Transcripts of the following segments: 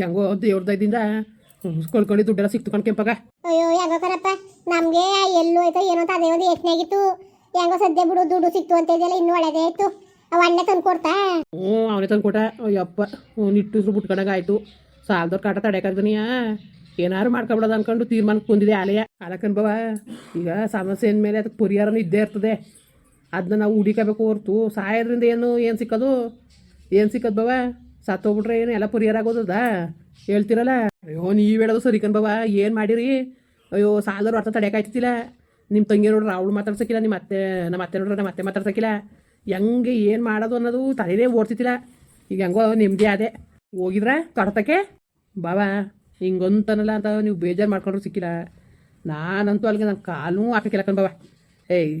ಹೆಂಗೋ ದೇವ್ರ ದಯದಿಂದ ಕಳ್ಕೊಂಡು ದುಡ್ಡೆಲ್ಲ ಸಿಕ್ತು ಕಣ್ ಕೆಂಪಗ. ಅಯ್ಯೋ ಹೆಂಗೋ ಕರಪ್ಪ ನಮ್ಗೆ ಎಲ್ಲೂ ಆಯ್ತು ಏನೋ ಅಂತ ಅದೇ ಒಂದು ಯೋಚನೆ ಆಗಿತ್ತು. ಹೆಂಗೋ ಸದ್ಯ ಬಿಡು ದುಡ್ಡು ಸಿಕ್ತು ಅಂತ ಇದೆಯಲ್ಲ ಇನ್ನೂ ಒಳ್ಳೇದೇ ಆಯ್ತು ಅವ ಅಣ್ಣ ತಂದು ಕೊಡ್ತಾ? ಹ್ಞೂ ಅವನೇ ತಂದು ಕೊಟ್ಟ. ಅಯ್ಯಪ್ಪ ನಿಟ್ಟುಸ್ರು ಬಿಟ್ಕೊಂಡಾಗ ಆಯ್ತು ಸಾಲದವ್ರ ಕಾಟ ತಡೆಯಕ್ಕಾಗ್ದನಿಯ ಏನಾರು ಮಾಡ್ಕೊಬಿಡೋದು ಅನ್ಕೊಂಡು ತೀರ್ಮಾನಕ್ಕೆ ಬಂದಿದೆ ಆಲಯ. ಅಲಕನ್ಬವ ಈಗ ಸಮಸ್ಯೆ ಮೇಲೆ ಅದಕ್ಕೆ ಪರಿಹಾರನೂ ಇದ್ದೇ ಇರ್ತದೆ. ಅದನ್ನ ನಾವು ಹುಡಿಕಬೇಕು ಹೊರ್ತು. ಸಾಯೋದ್ರಿಂದ ಏನು ಏನು ಸಿಕ್ಕೋದು? ಏನು ಸಿಕ್ಕದ್ ಬವ ಸತ್ತೋಗ್ಬಿಟ್ರೆ ಏನು ಎಲ್ಲ ಪರಿಹಾರ ಆಗೋದದ? ಹೇಳ್ತಿರಲ್ಲ? ಅಯ್ಯೋ ನೀವು ಹೇಳೋದು ಸರಿ ಬಾಬಾ. ಏನು ಮಾಡಿರಿ? ಅಯ್ಯೋ, ಸಾಲದವ್ರು ಅರ್ಥ ತಡೆಯಕ್ಕಾಯ್ತಿಲ್ಲ ನಿಮ್ಮ ತಂಗಿ ನೋಡ್ರಿ ಅವಳು ಮಾತಾಡ್ಸಕ್ಕಿಲ್ಲ ನಿಮ್ಮ ಅತ್ತೆ, ನಮ್ಮ ಅತ್ತೆ ನೋಡ್ರಿ ನಮ್ಮ ಅತ್ತೆ ಮಾತಾಡ್ಸಕ್ಕಿಲ್ಲ ಹೆಂಗೆ ಏನು ಮಾಡೋದು ಅನ್ನೋದು ತಲೆನೇ ಓಡ್ತಿತ್ತಿಲ್ಲ ಈಗ ಹೆಂಗೋ ನೆಮ್ಮದಿ ಅದೇ ಹೋಗಿದ್ರ ಕಡತಕ್ಕೆ ಬಾಬಾ, ಹಿಂಗಂತನಲ್ಲ ಅಂತ ನೀವು ಬೇಜಾರು ಮಾಡ್ಕೊಂಡ್ರು ಸಿಕ್ಕಿಲ್ಲ. ನಾನಂತೂ ಅಲ್ಲಿಗೆ ನನ್ನ ಕಾಲೂ ಹಾಕಕ್ಕಿಲ್ಲ ಕಣ್ ಬಾಬಾ. ಏಯ್,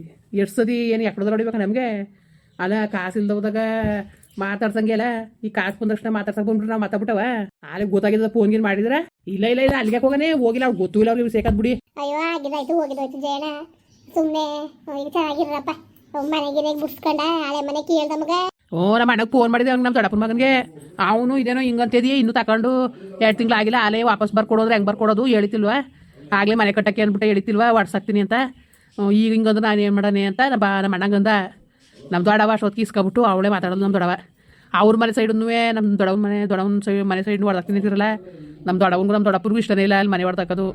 ಎಷ್ಟು ಸದಿ ಏನು ಎಕ್ಕಡೋದ್ರೆ ಹೊಡಿಬೇಕು ನಮಗೆ? ಅಲ್ಲ ಕಾಸು ಇಲ್ದೋದಾಗ ಮಾತಾಡ್ಸಂಗೆ ಈ ಕಾಸು ಬಂದ ತಕ್ಷಣ ಮಾತಾಡ್ಸಕ್ ಬಂದ್ಬಿಟ್ರೆ ನಾವು ಮಾತಾಡ್ಬಿಟ್ಟವ. ಅಲ್ಲಿ ಗೊತ್ತಾಗಿದ್ದ ಫೋನ್ ಗೀನ್ ಮಾಡಿದ್ರ? ಇಲ್ಲ ಇಲ್ಲ ಇಲ್ಲ ಅಲ್ಲಿಗೆ ಹೋಗನೆ ಹೋಗಿಲ್ಲ ಅವ್ರು ಗೊತ್ತೂ ಇಲ್ಲ ಅವ್ರಿಗೆ ಸೇಕಾದ್ ಬಿಡಿ. ಅಯ್ಯೋ ಆಗಿದಾಯ್ತು ಹೋಗಿದಾಯ್ತು ಜಯಣ ಸುಮ್ಮನೆ ಈಗ ಚೆನ್ನಾಗಿರಪ್ಪ ಮನೆಗಿನ ಬಿಡ್ಸ್ಕೊಂಡ ಹಳೆ ಮನೆ ಕೇಳ್ದ ಮಗ. ಓ ನಮ್ಮ ಅಣ್ಣಗೆ ಫೋನ್ ಮಾಡಿದೆ ಹಂಗೆ ನಮ್ಮ ದೊಡ್ಡಪ್ಪನ ಮಗನಿಗೆ. ಅವನು ಇದೇನೋ ಹಿಂಗಂತಿದೀಯ ಇನ್ನೂ ತಗೊಂಡು ಎರಡು ತಿಂಗಳು ಆಗಿಲ್ಲ ಅಲ್ಲೇ ವಾಪಸ್ ಬರ್ಕೊಡೋದ್ರೆ ಹೆಂಗೆ ಬರ್ಕೊಡೋದು ಹೇಳಿತಿಲ್ವಾ? ಆಗಲೇ ಮನೆ ಕಟ್ಟಕ್ಕೆ ಅಂದ್ಬಿಟ್ಟು ಹೇಳಿತಿಲ್ವಾ ವಾಟ್ಸಾಕ್ತೀನಿ ಅಂತ. ಈಗ ಹಿಂಗಂದ್ರೆ ನಾನು ಏನು ಮಾಡಾನೆ ಅಂತ ನಮ್ಮ ಅಣ್ಣಂಗಂದ. ನಮ್ಮ ದೊಡ್ಡವ ಅಷ್ಟೊತ್ತಿಗೆ ಇಸ್ಕೊಬಿಟ್ಟು ಅವಳೇ ಮಾತಾಡೋದು ನಮ್ಮ ದೊಡ್ಡವ ಅವ್ರ ಮನೆ ಸೈಡನ್ನು ನಮ್ಮ ದೊಡ್ಡವನ ಮನೆ ದೊಡ್ಡವನ ಸೈಡ್ ಮನೆ ಸೈಡ್ ಹೊಡ್ದಾಕ್ತೀನಿ ನಿಂತಿರಲ್ಲ ನಮ್ಮ ದೊಡ್ಡವನಿಗೂ ನಮ್ಮ ದೊಡ್ಡಪ್ಪರಿಗೂ ಇಷ್ಟನೇ ಇಲ್ಲ ಅಲ್ಲಿ ಮನೆ ಹೊಡ್ದಾಕೋದು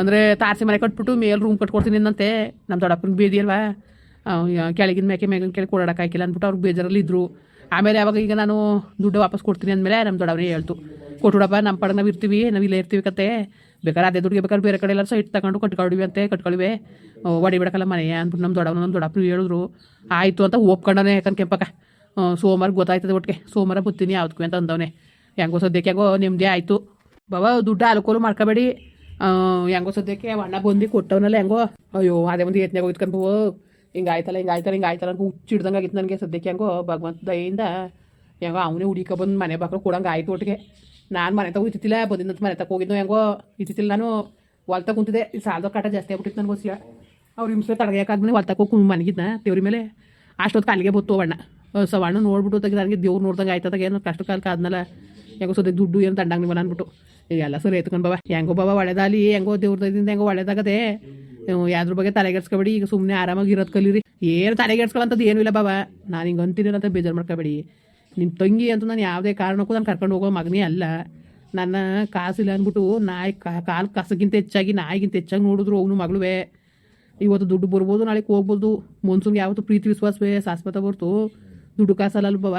ಅಂದರೆ ತಾರಸಿ ಮನೆ ಕಟ್ಬಿಟ್ಟು ಮೇಲೆ ರೂಮ್ ಕಟ್ಕೊಡ್ತೀನಿ ಅಂತೆ. ನಮ್ಮ ದೊಡ್ಡಪ್ಪನಿಗೆ ಬೇದಿ ಅಲ್ವಾ? ಕೆಳಗಿನ ಮೇಕೆ ಮೇಗಿನ ಕೆಳಗೆ ಓಡಾಡೋಕ್ಕಾಗಿಲ್ಲ ಅಂದ್ಬಿಟ್ಟು ಅವ್ರಿಗೆ ಬೇಜಾರಲ್ಲಿ ಇದ್ದರು ಆಮೇಲೆ ಯಾವಾಗ ಈಗ ನಾನು ದುಡ್ಡು ವಾಪಸ್ ಕೊಡ್ತೀನಿ ಅಂದಮೇಲೆ ನಮ್ಮ ದೊಡ್ಡವನೇ ಹೇಳ್ತು. ಕೊಟ್ಬಿಡಪ್ಪ ನಮ್ಮ ಪಡ ನಾವು ಇರ್ತೀವಿ, ನಾವು ಇಲ್ಲೇ ಇರ್ತೀವಿ ಕತೆ. ಬೇಕಾದ್ರೆ ಅದೇ ದುಡ್ಡಿಗೆ ಬೇಕಾದ್ರೆ ಬೇರೆ ಕಡೆ ಎಲ್ಲ ಸೈಟ್ ತಗೊಂಡು ಕಟ್ಕೊಳ್ವಿ ಅಂತೆ, ಕಟ್ಕೊಳ್ವಿ. ಹೊಡಿಬಿಡಕಲ್ಲ ಮನೆ. ಅಂದ್ಬಿಟ್ಟು ನಮ್ಮ ದೊಡ್ಡವನ ನಮ್ಮ ದೊಡ್ಡಪ್ಪನು ಹೇಳಿದ್ರು. ಆಯಿತು ಅಂತ ಒಪ್ಕೊಂಡವನೇ ಯಾಕಂದ್ರೆ ಕೆಂಪಕ್ಕ. ಸೋಮವಾರ ಗೊತ್ತಾಯ್ತದೆ ಒಟ್ಟಿಗೆ. ಸೋಮವಾರ ಬರ್ತೀನಿ ಯಾವ್ದಕ್ಕೂ ಅಂತ ಅಂದವನೇ. ಹೆಂಗೋ ಸದ್ಯಕ್ಕೆ ಹೆಂಗೋ ನೆಮ್ಮದಿ ಆಯಿತು. ಬಾಬಾ, ದುಡ್ಡು ಅಲ್ಕೋಲು ಮಾಡ್ಕೋಬೇಡಿ. ಹೆಂಗೋ ಸದ್ಯಕ್ಕೆ ಅಣ್ಣ ಬಂದು ಕೊಟ್ಟವನಲ್ಲ ಹೆಂಗೋ. ಅಯ್ಯೋ, ಅದೇ ಒಂದು ಯತ್ನಾಗ ಹೋಗಿದ್ಕೊಂಡು ಹಿಂಗೆ ಆಯ್ತಲ್ಲ ಹಿಂಗೆ ಆಯ್ತಲ್ಲ ಹಿಂಗೆ ಆಯ್ತಲ್ಲ ಹುಚ್ಚಿಡ್ದಂಗೆ ಆಗಿತ್ತು ನನಗೆ ಸದ್ಯಕ್ಕೆ ಹೆಂಗೋ ಭಗವಂತ ದಯಿಂದ ಹೆಂಗೋ ಅವನೇ ಹುಡುಕ ಬಂದು ಮನೆ ಬಾಕ್ರು ಕೊಡಂಗೆ ಆಯ್ತು ಒಟ್ಟಿಗೆ. ನಾನು ಮನೆ ತಗೋ ಇತ್ತಿಲ್ಲ ಬಂದಿದ್ದಂತ ಮನೆ ತಗೋ ಹೋಗಿದ್ನೋ ಹೆಂಗೋ ಇತ್ತಿಲ್ಲ ನಾನು ಹೊಲ್ತ ಕುಂತಿದ್ದೆ. ಈ ಸಾಲದ ಕಾಟ ಜಾಸ್ತಿ ಆಗ್ಬಿಟ್ಟಿತ್ತು ನನಗೆ ಗೊತ್ತಿಲ್ಲ ಅವ್ರು ಹಿಂಸೆ ತಡಗಾಕಾದ್ಮೇಲೆ ಹೊಲ್ತಕ್ಕೆ ಹೋಗಿ ಮನಗಿದ್ನ ದೇವ್ರ ಮೇಲೆ. ಅಷ್ಟೊತ್ತು ಕಾಲಿಗೆ ಬತ್ತು ಅವಣ್ಣ ಸವಣ್ಣ ನೋಡ್ಬಿಟ್ಟು ತೆಗೆದು ನನಗೆ ದೇವ್ರು ನೋಡ್ದಂಗೆ ಆಯ್ತದಾಗ ಏನು ಕಷ್ಟ ಕಾಲಕ್ಕೆ ಆದ್ಮೇಲೆ ಹೆಂಗೋ ಸದ್ಯ ದುಡ್ಡು ಏನು ತಂಡಂಗೆ ನೀವು ಅಂದ್ಬಿಟ್ಟು ಈಗೆಲ್ಲ ಸರಿ ಎತ್ಕೊಂಡು ಬಾಬಾ ಹೆಂಗೋ ಬಾಬಾ ಒಳ್ಳೇದಾಲಿ ಹೆಂಗೋ ದೇವ್ರದಿಂದ ಹೆಂಗೋ ಒಳ್ಳೇದಾಗದೆ. ಯಾವ್ದ್ರ ಬಗ್ಗೆ ತಲೆಗೆಡ್ಸ್ಕೊಬೇಡಿ ಈಗ ಸುಮ್ಮನೆ ಆರಾಮಾಗಿ ಇರೋದು ಕಲೀರಿ. ಏನು ತಲೆಗೆಡ್ಸ್ಕೊಳ್ಳೋಂಥದ್ದು ಏನೂ ಇಲ್ಲ ಬಾಬಾ ನಾನು ಹಿಂಗೆ ಅಂತೀನಿ ಅಂತ ಬೇಜಾರು ಮಾಡ್ಕೋಬೇಡಿ. ನಿಮ್ಮ ತಂಗಿ ಅಂತ ನಾನು ಯಾವುದೇ ಕಾರಣಕ್ಕೂ ನಾನು ಕರ್ಕೊಂಡು ಹೋಗೋ ಮಗನೇ ಅಲ್ಲ. ನನ್ನ ಕಾಸಿಲ್ಲ ಅಂದ್ಬಿಟ್ಟು ನಾಯಿ ಕಾಲು ಕಸಗಿಂತ ಹೆಚ್ಚಾಗಿ ನಾಯಿಗಿಂತ ಹೆಚ್ಚಾಗಿ ನೋಡಿದ್ರು ಅವನು ಮಗಳುವೆ. ಇವತ್ತು ದುಡ್ಡು ಬರ್ಬೋದು ನಾಳೆ ಹೋಗ್ಬೋದು. ಮನ್ಸೂನ್ಗೆ ಯಾವತ್ತು ಪ್ರೀತಿ ವಿಶ್ವಾಸವೇ, ಶಾಶ್ವತ ಬರ್ತು ದುಡ್ಡು ಕಾಸಲ್ಲ ಅಲ್ಬವ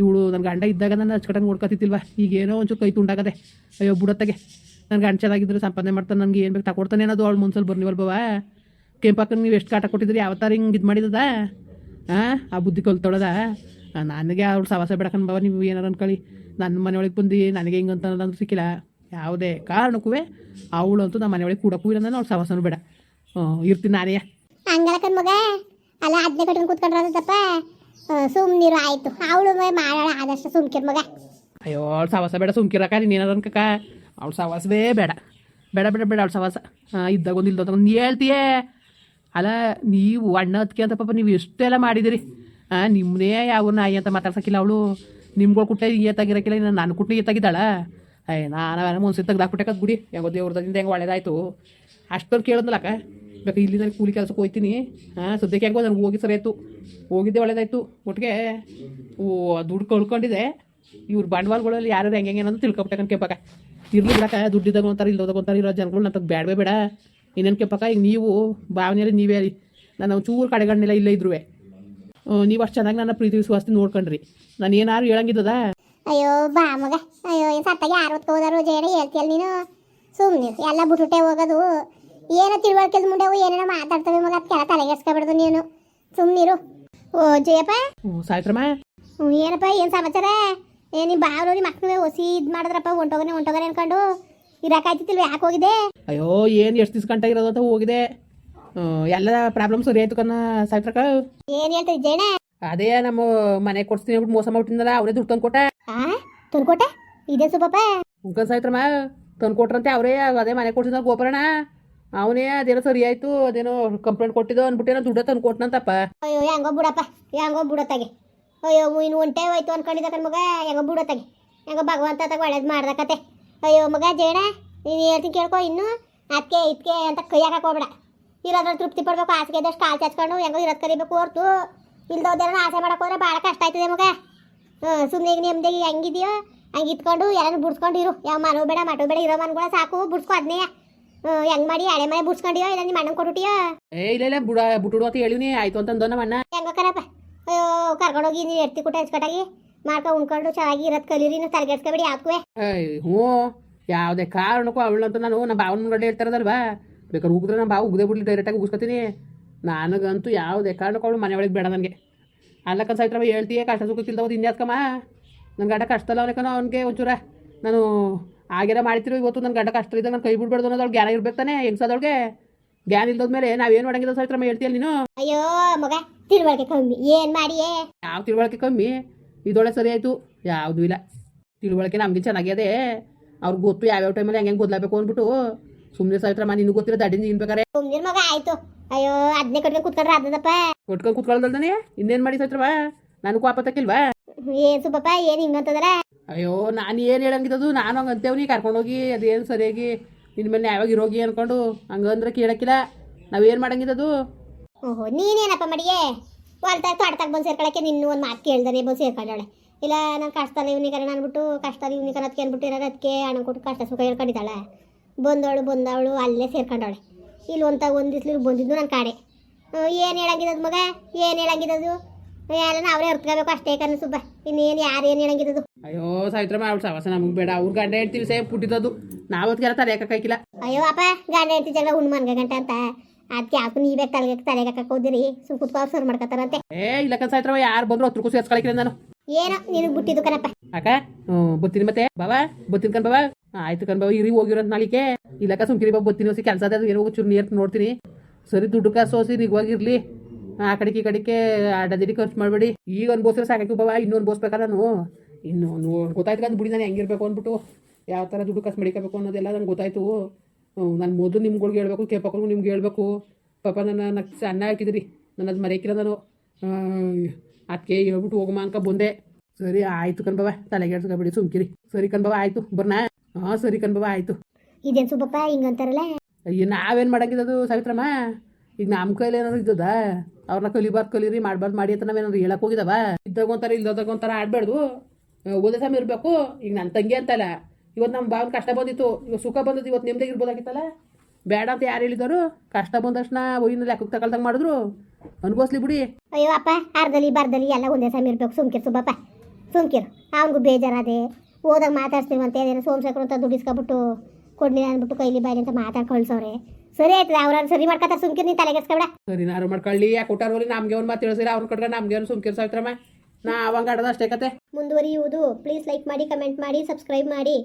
ಇವಳು ನನ್ನ ಗಂಡ ಇದ್ದಾಗ ನಾನು ಅಚ್ಚಕಟ್ಟಂಗೆ ನೋಡ್ಕೊತಿತ್ತಿಲ್ವ ಈಗೇನೋ ಒಂಚೂರು ಕೈ ತುಂಡಾಗದೆ. ಅಯ್ಯೋ, ಬುಡತ್ತಗೆ. ನನ್ನ ಗಂಡ ಚೆನ್ನಾಗಿದ್ರೆ ಸಂಪಾದನೆ ಮಾಡ್ತಾನೆ, ನನಗೆ ಏನು ಬೇಕು ತಗೊಡ್ತಾನೆ ಅನ್ನೋದು ಅವಳು ಮನ್ಸಲ್ಲಿ ಬರ್ನಿವಲ್ಬವ ಕೆಂಪಕ್ಕ ನೀವು ಎಷ್ಟು ಕಾಟ ಕೊಟ್ಟಿದ್ರಿ ಯಾವತ್ತಾರ ಹಿಂಗೆ ಇದು ಮಾಡಿದದ? ಹಾಂ ಆ ಬುದ್ಧಿ ಕಲ್ತೊಳದ? ನನಗೆ ಅವ್ಳು ಸವಾಸ ಬೇಡಕನ್ ಬಾವ ನೀವು ಏನಾರು ಅನ್ಕೊಳ್ಳಿ. ನನ್ನ ಮನೆಯೊಳಗೆ ಬಂದು ನನಗೆ ಹಿಂಗೆ ಅಂತ ಸಿಕ್ಕಿಲ್ಲ. ಯಾವುದೇ ಕಾರಣಕ್ಕೂ ಅವಳು ನಮ್ಮ ಮನೆಯೊಳಗೆ ಕೂಡಕ್ಕೂ ಇಲ್ಲ ನಾನು ಅವ್ಳು ಸವಾಸನೂ ಬೇಡ. ಇರ್ತೀನಿ ನಾನೇ. ಹಂಗಲಕನ್ ಮಗ ಅಲ್ಲ ಅದನ್ನೇ ಕಟ್ಕೊಂಡು ಕೂತ್ಕೊಂಡ್ರದಪ್ಪ ಸುಮ್ಮನಿರು ಆಯಿತು. ಅವಳು ಮಾಡೋಣ ಆದಷ್ಟು ಸುಮ್ಕಿರ್ ಮಗ. ಅಯ್ಯೋ ಅವ್ಳು ಸವಾಸ ಬೇಡ ಸುಮ್ಕಿರಕ್ಕ ನೀನು ಏನಾರು ಅನ್ಕಕ್ಕ? ಅವಳು ಸವಾಸವೇ ಬೇಡ. ಬೇಡ ಬೇಡ ಬೇಡ ಅವಳು ಸವಾಸ. ಇದ್ದಾಗ ಒಂದು ಇಲ್ದಾಗ ಒಂದು ಹೇಳ್ತೀಯೇ? ಅಲ್ಲ ನೀವು ಅಣ್ಣ ಅದಕ್ಕೆ ಅಂತ ಪಾಪ ನೀವು ಎಷ್ಟೆಲ್ಲ ಮಾಡಿದಿರಿ? ಹಾಂ ನಿಮ್ಮನ್ನೇ ಯಾವ ನಾಯಿ ಅಂತ ಮಾತಾಡ್ಸಕ್ಕಿಲ್ಲ ಅವಳು. ನಿಮ್ಗಳು ಕುಟ್ಟೆ ಈಯತ್ತಾಗಿರಕ್ಕಿಲ್ಲ, ಇನ್ನು ನಾನು ಕುಟ್ಟೆ ಈಯತ್ತಾಗಿದ್ದಾಳ. ಅಯ್ಯ ನಾನು ಮುನ್ಸಿ ತೆಗ್ದಾಕ್ಬಿಟ್ಟೆ ಗುಡಿ. ಹೆಂಗೋ ದೇವ್ರದಿಂದ ಹೆಂಗೆ ಒಳ್ಳೇದಾಯ್ತು. ಅಷ್ಟೊಂದು ಕೇಳಿದ್ನಲ್ಲಕ್ಕ ಬೇಕು ಇಲ್ಲಿ ನನಗೆ ಕೂಲಿ ಕೆಲಸಕ್ಕೆ ಹೋಗ್ತೀನಿ ಹಾಂ ಸದ್ಯಕ್ಕೆ ಹೆಂಗೋ ನನಗೆ ಹೋಗಿ ಸರಿ ಆಯಿತು. ಹೋಗಿದ್ದೆ ಒಳ್ಳೇದಾಯ್ತು. ಒಟ್ಟಿಗೆ, ಓ, ದುಡ್ಡು ಕಳ್ಕೊಂಡಿದ್ದೆ ಇವ್ರ ಬಂಡವಾಳಗಳಲ್ಲಿ ಯಾರು ಹೆಂಗೆ ಹೆಂಗೆ ಅನ್ನೋದು ತಿಳ್ಕೊಬಿಟ್ಟೆ ಕೆಂಪಕ್ಕ. ಇರ್ಲಿ ಬಿಡಕ್ಕ ದುಡ್ಡಿದಾಗ ಇಲ್ಲದಾಗ ಅಂತಾರೆ ಇರೋ ಜನಗಳು ನಂತಕ್ಕೆ ಬೇಡವೇ ಬೇಡ. ಇನ್ನೇನು ಕೆಂಪಕ್ಕ, ಈಗ ನೀವು ಭಾವನೆಯಲ್ಲಿ ನೀವೇ ಅಲ್ಲಿ ನಾನು ಚೂರು ಕಡೆಗಣ್ಣಿಲ್ಲ, ಇಲ್ಲೇ ಇದ್ರು ನೀವು ಅಷ್ಟು ಚೆನ್ನಾಗಿ ನನ್ನ ಪ್ರೀತಿ ವಿಶ್ವಾಸ ನೋಡ್ಕೊಂಡ್ರಿ. ನಾನು ಏನಾರು ಹೇಳಂಗಿದ್ದದ? ಅಯ್ಯೋ ಬಾ ಮಗ. ಅಯ್ಯೋ ಏನು ಸತ್ತಾಗ ಯಾರು ಹೋದಾರು ಜೇಡ ಹೇಳ್ತೀಯಲ್ಲ ನೀನು? ಸುಮ್ಮನೆ ಎಲ್ಲ ಬಿಟ್ಬಿಟ್ಟೆ ಹೋಗೋದು. ಏನೋ ತಿಳುವಳಿಕೆ ಮುಂಡೆವು ಏನೇನೋ ಮಾತಾಡ್ತವೆ ಮಗ ಅದಕ್ಕೆಲ್ಲ ತಲೆಗೆಡ್ಸ್ಕೊಬಿಡ್ದು ನೀನು. ಸುಮ್ಮನಿರು ಓ ಜಯಪ್ಪ. ಹ್ಞೂ ಸಾಯ್ತ್ರಮ್ಮ. ಹ್ಞೂ ಏನಪ್ಪ ಏನು ಸಮಾಚಾರ? ಏ ನಿಮ್ಮ ಬಾವ್ರು ನಿಮ್ಮ ಮಕ್ಕಳು ಹೊಸಿ ಇದು ಮಾಡಿದ್ರಪ್ಪ ಹೊಂಟೋಗನೆ ಹೊಂಟೋಗನೆ ಅನ್ಕೊಂಡು. ಇರಕ್ಕಾಯ್ತಿಲ್ವ ಯಾಕೆ ಹೋಗಿದೆ ಅಯ್ಯೋ ಏನು ಎಷ್ಟು ದಿಸ್ಕಂಟ ಇರೋದು ಅಂತ ಹೋಗಿದೆ ಎಲ್ಲ ಪ್ರಾಬ್ಲಮ್ ಸರಿ ಆಯ್ತು ಕಣ್ಣ ಸೈತ್ರಕ ಏನ್ ಹೇಳ್ತಿದಿ ಜೇಣ ಅದೇ ನಮ್ಮ ಮನೆ ಕೊಡ್ಸ್ತೀನಿ ಮೋಸ ಮಾಡ್ಬಿಟ್ಟಿಂದಲ್ಲ ಅವರೇ ದುಡ್ಡು ತಂದ್ಕೊಟ್ಟ. ತಂದ್ಕೊಟ್ಟೆ? ಇದೆ ಸುಪ್ಪಾ ಉಂಕನ್ ಸಾಯ್ತ್ರಮ್ಮ ತಂದ್ಕೊಟ್ರಂತೆ ಅವರೇ ಅದೇ ಮನೆ ಕೊಡ್ಸಿದ ಗೋಪರಣ ಅವನೇ ಅದೇನೋ ಸರಿ ಆಯ್ತು ಅದೇನೋ ಕಂಪ್ಲೇಂಟ್ ಕೊಟ್ಟಿದ್ದು ಅಂದ್ಬಿಟ್ಟೇನೋ ದುಡ್ಡು ತಂದು ಕೊಟ್ನಂತಪ್ಪ ಅಯ್ಯೋ ಹೆಂಗೋ ಬಿಡಪ್ಪ ಹೆಂಗೋ ಬಿಡತ್ತಾಗೆ. ಅಯ್ಯೋ ಇನ್ನು ಒಂಟೆ ಹೋಯ್ತು ಅನ್ಕೊಂಡಿದ್ದ ಕಣ್ ಮಗ ಹೆಂಗೋ ಬಿಡತ್ತಾಗೆ. ಹೆಂಗೋ ಭಗವಂತ ತಗ ಒಳ್ಳೇದು ಮಾಡ್ದಕತೆ ಅಯ್ಯೋ ಮಗ ಜೇಣ ನೀನು ಹೇಳ್ತೀನಿ ಕೇಳ್ಕೊ ಇನ್ನು ಅದಕ್ಕೆ ಇದಕ್ಕೆ ಅಂತ ಕೈ ಹಾಕಕ್ಕೆ ಹೋಗ್ಬೇಡ ಇರೋದ್ರಲ್ಲಿ ತೃಪ್ತಿ ಪಡ್ಬೇಕು ಹಾಸಿಗೆ ಇದ್ದಷ್ಟು ಕಾಲು ಚಾಚ್ಕೊಂಡು ಹೆಂಗೋ ಇರೋದು ಕರಿಬೇಕು ಹೊರ್ತು. ಇಲ್ದೋದೇನ ಆಸೆ ಮಾಡಕ್ಕೆ ಹೋದ್ರೆ ಭಾಳ ಕಷ್ಟ ಆಯ್ತದೆ ಮಗ. ಹ್ಞೂ ಸುಮ್ಮನೆ ಈಗ ನೆಮ್ಮದಿಗೆ ಹೆಂಗಿದೆಯೋ ಹಂಗೆ ಇತ್ಕೊಂಡು ಎಲ್ಲಾನು ಬಿಡ್ಸ್ಕೊಂಡು ಇರು. ಯಾವ ಮನೋ ಬೇಡ ಮಟೋ ಬೇಡ ಇರೋ ಮನ್ಗಳ ಸಾಕು ಬಿಡ್ಸ್ಕೊ ಅದನ್ನೇ ಹೆಂಗ್ ಮಾಡಿ ಹಳೆ ಮನೆ ಬಿಡ್ಸ್ಕೊಂಡಿಯೋ ಇಲ್ಲ ನಿಮ್ಮ ಅಣ್ಣನ ಕೊಟ್ಬಿಟ್ಟಿಯೋ. ಏ ಇಲ್ಲ ಇಲ್ಲ ಬುಡ ಬುಟ್ಟುಡು ಅಂತ ಹೇಳಿನಿ ಆಯ್ತು ಅಂತಂದ ನಮ್ಮ ಅಣ್ಣ. ಹೆಂಗೋ ಕರಪ್ಪ ಅಯ್ಯೋ ಕರ್ಕೊಂಡೋಗಿ ನೀವು ಎರ್ತಿ ಕುಟ್ಟ ಹಚ್ಕೊಟಾಗಿ ಮಾಡ್ಕೊ ಉಣ್ಕೊಂಡು ಚೆನ್ನಾಗಿ ಇರೋದು ಕಲೀರಿ ನೀವು ತಲೆಗೆಡ್ಸ್ಕೊಬೇಡಿ ಏಯ್ ಹ್ಞೂ ಯಾವುದೇ ಕಾರಣಕ್ಕೂ ಅಂತ ನಾನು ನಮ್ಮ ಭಾವನ ಮುಂದೆ ಹೇಳ್ತಾರದಲ್ವಾ ಬೇಕಾದ್ರೆ ಉಗಿದ್ರೆ ನಾನು ಬಾವು ಉಗ್ದೇ ಬಿಡ್ಲಿ ಡೈರೆಕ್ಟಾಗಿ ಉಗಿಸ್ಕೊತೀನಿ. ನನಗಂತೂ ಯಾವುದೇ ಕಾರಣಕ್ಕೂ ಅವಳು ಮನೆ ಒಳಗೆ ಬೇಡ ನನಗೆ. ಅಲ್ಲಕ್ಕ ಸಾಯ್ತ್ರವ ಹೇಳ್ತೀಯ ಕಷ್ಟ ಸುಖ ಹೋದ್ ಇನ್ಯಾತ್ಕಮ್ಮ ನನ್ನ ಗಡ್ಡ ಕಷ್ಟ ಅಲ್ಲ ಅವನಕನೋ ಅವನಿಗೆ ಒಂಚೂರ. ನಾನು ಆಗಿರ ಮಾಡ್ತಿರೋ ಇವತ್ತು ನನ್ನ ಗಡ್ಡ ಕಷ್ಟ ಇದ್ದಾಗ ನಾನು ಕೈ ಬಿಡ್ಬಾರ್ದು ಅವ್ಳು ಜ್ಞಾನ ಇರ್ಬೇಕು ತಾನೆ ಹೆಂಗ್ಸದೊಳಗೆ ಜ್ಞಾನ ಇಲ್ದೋದ್ಮೇಲೆ ನಾವೇನು ಮಾಡಂಗಿಲ್ಲ ಸಾಯ್ತ್ರಮ್ಮ ಹೇಳ್ತೀಯಲ್ಲ ನೀನು? ಅಯ್ಯೋ ಮಗ ತಿಳುವಳಿಕೆ ಕಮ್ಮಿ. ಏನ್ ಮಾಡಿಯೇ? ಯಾವ ತಿಳುವಳಿಕೆ ಕಮ್ಮಿ? ಇದೊಳೆ ಸರಿ ಆಯಿತು. ಯಾವುದೂ ಇಲ್ಲ. ತಿಳುವಳಿಕೆ ನಮಗೆ ಚೆನ್ನಾಗಿದೆ ಅವ್ರಿಗೆ ಗೊತ್ತು ಯಾವ್ಯಾವ ಟೈಮಲ್ಲಿ ಹೆಂಗೆ ಹೆಂಗೆ ಗೊತ್ತಾಗಬೇಕು ಅಂದ್ಬಿಟ್ಟು ಸುಮ್ಮನೆ ಮಾ ನಿನಗೆ ಗೊತ್ತಿರೋ ದಡ್ಡಿ ನೀನು ಬೇಕಾರೆ. ಸುಮ್ನಿರ್ ಮಗ ಆಯ್ತು. ಅಯ್ಯೋ ಅದನ್ನೇ ಕಟ್ಕೊಂಡು ಕುತ್ಕೊಂಡ್ರೆ ಅದನ್ನಪ್ಪ ಕೊಟ್ಕೊಂಡು ಕುತ್ಕೊಳ್ಳೋದಲ್ದಾನೆ ಇನ್ನೇನ್ ಮಾಡಿ ಸಾಯ್ತ್ರವ ನನಗೂ ಆಪತ್ತಕ್ಕಿಲ್ವಾ ಏನ್ ಸುಬ್ಬಪ್ಪ ಏನ್ ಹಿಂಗಂತದ್ರ ಅಯ್ಯೋ ನಾನು ಏನ್ ಹೇಳಂಗಿದ್ದದು ನಾನು ಹಂಗೆ ಅಂತೇವ್ನಿ ಕರ್ಕೊಂಡೋಗಿ ಅದೇನು ಸರಿಯಾಗಿ ನಿನ್ ಮೇಲೆ ಯಾವಾಗ ಇರೋಗಿ ಅನ್ಕೊಂಡು ಹಂಗಂದ್ರೆ ಕೇಳಕ್ಕಿಲ್ಲ. ನಾವೇನು ಮಾಡಂಗಿದ್ದದು? ಓಹೋ ನೀನೇನಪ್ಪ ಮಡಿಗೆ? ಹೊಲ್ತಾಗ ತೋಟದಾಗ ಬಂದು ಸೇರ್ಕೊಳಕ್ಕೆ ನಿನ್ನ ಒಂದು ಮಾತು ಕೇಳ್ದಾನೆ ಬಂದು ಸೇರ್ಕೊಂಡಾಳೆ. ಇಲ್ಲ ನಾನು ಕಷ್ಟದಲ್ಲಿ ಇವ್ನಿಗಾರ ಅನ್ಬಿಟ್ಟು ಕಷ್ಟದ ಇವ್ನಿಗಾರ ಅದಕ್ಕೆ ಅನ್ಬಿಟ್ಟು ಏನಾರ ಅದಕ್ಕೆ ಹಣ ಕೊಟ್ಟು ಕಷ್ಟ ಸುಖ ಹೇಳ್ಕೊಂಡಿದ್ದಾಳೆ. ಬಂದವಳು ಬಂದವಳು ಅಲ್ಲೇ ಸೇರ್ಕೊಂಡವಳೆ. ಇಲ್ಲಿ ಒಂದು ದಿವ್ಸಲಿ ಬಂದಿದ್ದು ನನ್ನ ಕಾಡೆ. ಏನು ಹೇಳಂಗಿದ್ದದು ಮಗ? ಏನು ಹೇಳಂಗಿದ್ದದು ಎಲ್ಲ ಅವರೇ ಹೊರ್ತ್ಕೋಬೇಕು ಅಷ್ಟೇ ಕಣ್ಣು ಸುಬ್ಬ. ಇನ್ನೇನು ಯಾರು ಏನು ಹೇಳಂಗಿದ್ದದು ಅಯ್ಯೋ ಸಾವಿತ್ರಮ್ಮ ಅವ್ಳು ಸವಾಸ ನಮಗೆ ಬೇಡ. ಅವ್ರು ಗಂಡ ಹೇಳ್ತೀವಿ ಸೇಫ್ ಪುಟ್ಟಿದ್ದು ನಾವು ಅದಕ್ಕೆಲ್ಲ ತಲೆ ಹಾಕಕ್ಕಾಗಿಲ್ಲ ಅಯ್ಯೋ ಅಪ್ಪ ಗಂಡ ಹೇಳ್ತಿ ಜಗಳ ಹುಣ್ಣು ಮನ್ಗ ಗಂಟೆ ಅಂತ. ಅದಕ್ಕೆ ಯಾಕೆ ನೀವೇ ತಲೆಗೆ ತಲೆ ಹಾಕಕ್ಕೆ ಹೋದಿರಿ. ಸುಮ್ ಕುತ್ಕೋ ಸರ್ ಮಾಡ್ಕೊತಾರಂತೆ ಏ ಇಲ್ಲ ಕನ್ ಸಾಯ್ತ್ರವ ಯಾರು ಬಂದ್ರು ಹತ್ರಕ್ಕೂ ಸೇರ್ಸ್ಕೊಳಕ್ಕಿಲ್ಲ ನಾನು. ಏನೋ ನೀನು ಬಿಟ್ಟಿದ್ದು ಕಣಪ್ಪ. ಅಕ್ಕ ಬತ್ತೀನಿ ಮತ್ತೆ. ಬಾಬಾ ಬತ್ತೀನಿ ಕಣ್ ಬಾಬಾ ಆಯ್ತು ಕಣ್ ಬಾ ಇರಿ ಹೋಗಿರೋದು ನಾಳಿಕೆ. ಇಲ್ಲಕ್ಕ ಸುಮ್ಕಿರಿ ಬಾಬು ಬತ್ತೀನಿ ಹೊಸಿ ಕೆಲಸ ಅದ ಏನೋ ಚೂರು ನೀರ್ ನೋಡ್ತೀನಿ. ಸರಿ, ದುಡ್ಡು ಕಾಸು ಹೊಸಿ ನಿಗವಾಗಿರ್ಲಿ ಆ ಕಡೆಗೆ ಈ ಕಡೆಗೆ ಅಡ್ಡದಿಡಿ ಖರ್ಚು ಮಾಡಬೇಡಿ. ಈಗ ಅನ್ಬೋಸ್ರೆ ಸಾಕು ಬಾಬಾ ಇನ್ನೂ ಅನ್ಬೋಸ್ಬೇಕಲ್ಲ ನಾನು. ಇನ್ನು ಗೊತ್ತಾಯ್ತು ಅದು ಬಿಡಿ ನಾನು ಹೆಂಗಿರ್ಬೇಕು ಅಂದ್ಬಿಟ್ಟು. ಯಾವ ಥರ ದುಡ್ಡು ಕಾಸು ಮಡಿಕೋಬೇಕು ಅನ್ನೋದೆಲ್ಲ ನಂಗೆ ಗೊತ್ತಾಯ್ತು. ನಾನು ಮೊದಲು ನಿಮ್ಗಳಿಗೆ ಹೇಳ್ಬೇಕು ಕೇಪಕ್ಕೂ ನಿಮ್ಗೆ ಹೇಳ್ಬೇಕು. ಪಾಪ ನನ್ನ ನಕ್ ಅನ್ನ ಹಾಕಿದ್ರಿ ನನ್ನ ಅದು ಮರೆಯಕ್ಕಿಲ್ಲ ನಾನು. ಅದಕ್ಕೆ ಹೇಳ್ಬಿಟ್ಟು ಹೋಗಮ್ಮ ಅನ್ಕ ಬಂದೆ. ಸರಿ, ಆಯ್ತು ಕಣ್ಬವ ತಲೆಗೆ ಬಿಡಿ ಸುಮ್ಕಿರಿ. ಸರಿ ಕಣ್ಬವ ಆಯ್ತು, ಬರ್ನಾ? ಹಾಂ ಸರಿ ಕಣ್ಬವ ಆಯ್ತು. ಇದೇನು ಸುಬ್ಬಪ್ಪ ಹಿಂಗಂತಾರಲ್ಲ? ಅಯ್ಯ ನಾವೇನ್ ಮಾಡಂಗಿದ್ದದು ಸಾವಿತ್ರಮ್ಮ? ಈಗ ನಮ್ಮ ಕೈಲಿ ಏನಾದ್ರು ಇದ್ದದ? ಅವ್ರನ್ನ ಕಲಿಬಾರ್ದು ಕಲೀರಿ ಮಾಡ್ಬಾರ್ದು ಮಾಡಿ ಅಂತ ನಾವೇನಾದ್ರು ಹೇಳಕ್ ಹೋಗಿದವ? ಇದ್ದಾಗ ಒಂಥರ ಇಲ್ದಾಗ ಒಂಥರ ಆಡ್ಬಾರ್ದು ಓದೇ ಸಮಯ ಇರಬೇಕು. ಈಗ ನನ್ನ ತಂಗಿ ಅಂತಲ್ಲ ಇವತ್ತು ನಮ್ಮ ಭಾವನ ಕಷ್ಟ ಬಂದಿತ್ತು. ಇವಾಗ ಸುಖ ಬಂದದ್ದು ಇವತ್ತು ನಿಮ್ದಾಗ ಇರ್ಬೋದಾಗಿತ್ತಲ್ಲ? ಬೇಡ ಅಂತ ಯಾರು ಹೇಳಿದಾರು? ಕಷ್ಟ ಬಂದ ತಕ್ಷಣ ಒಯ್ಯಿನ ಲೆಕ್ಕಕ್ಕೆ ತಗೊಳ್ದಂಗೆ ಮಾಡಿದ್ರು. ಅನ್ಭವಿಸ್ಲಿ ಬಿಡಿ. ಅಯ್ಯೋ ಅಪ್ಪ ಅರ್ಧಲಿ ಬರ್ದಲಿ ಎಲ್ಲ ಒಂದೇ ಸಮಯ ಇರ್ಬೇಕು. ಸುಮ್ಕಿರ್ ಸುಬ್ಬಪ್ಪ. ಸುಮ್ಕಿರು. ಅವನಿಗೂ ಬೇಜಾರದೆ. ಹೋದಾಗ ಮಾತಾಡ್ಸ್ತೀವಂತೆ ಅದೇನೋ ಸೋಮಶೇಖರ್ ಅಂತ ದುಡ್ಡಿಸ್ಕೊಬಿಟ್ಟು ಕೊಡ್ಲಿಲ್ಲ ಅಂದ್ಬಿಟ್ಟು ಕೈಲಿ ಬಾಯಿ ಅಂತ ಮಾತಾಡ್ ಕಳ್ಸವ್ರೆ ಸರಿ ಆಯ್ತದ ಅವ್ರ ಸರಿ ಮಾಡ್ಕೊತಾರೆ ಸುಮ್ಕಿರ್ ನೀನು ತಲೆಗೆಸ್ಕೊಬೇಡ ಸರಿ ನಾರು ಮಾಡ್ಕೊಳ್ಳಿ. ಯಾಕೆ ಕೊಟ್ಟಾರೋಲಿ ನಮ್ಗೆ ಒಂದು ಮಾತು ತಿಳಿಸಿರ ಅವ್ರು ಕಟ್ಕೊಂಡು ನಮ್ಗೆ ಏನು ಸುಮ್ಕಿರ್ ಸಾವಿತ್ರಮ್ಮ. ನಾ ಅವಂಗ ಆಡೋದು ಅಷ್ಟೇ ಕತೆ. ಮುಂದುವರಿಯುವುದು. ಪ್ಲೀಸ್ ಲೈಕ್ ಮಾಡಿ ಕಮೆಂಟ್ ಮಾಡಿ ಸಬ್ಸ್ಕ್ರೈಬ್ ಮಾಡಿ.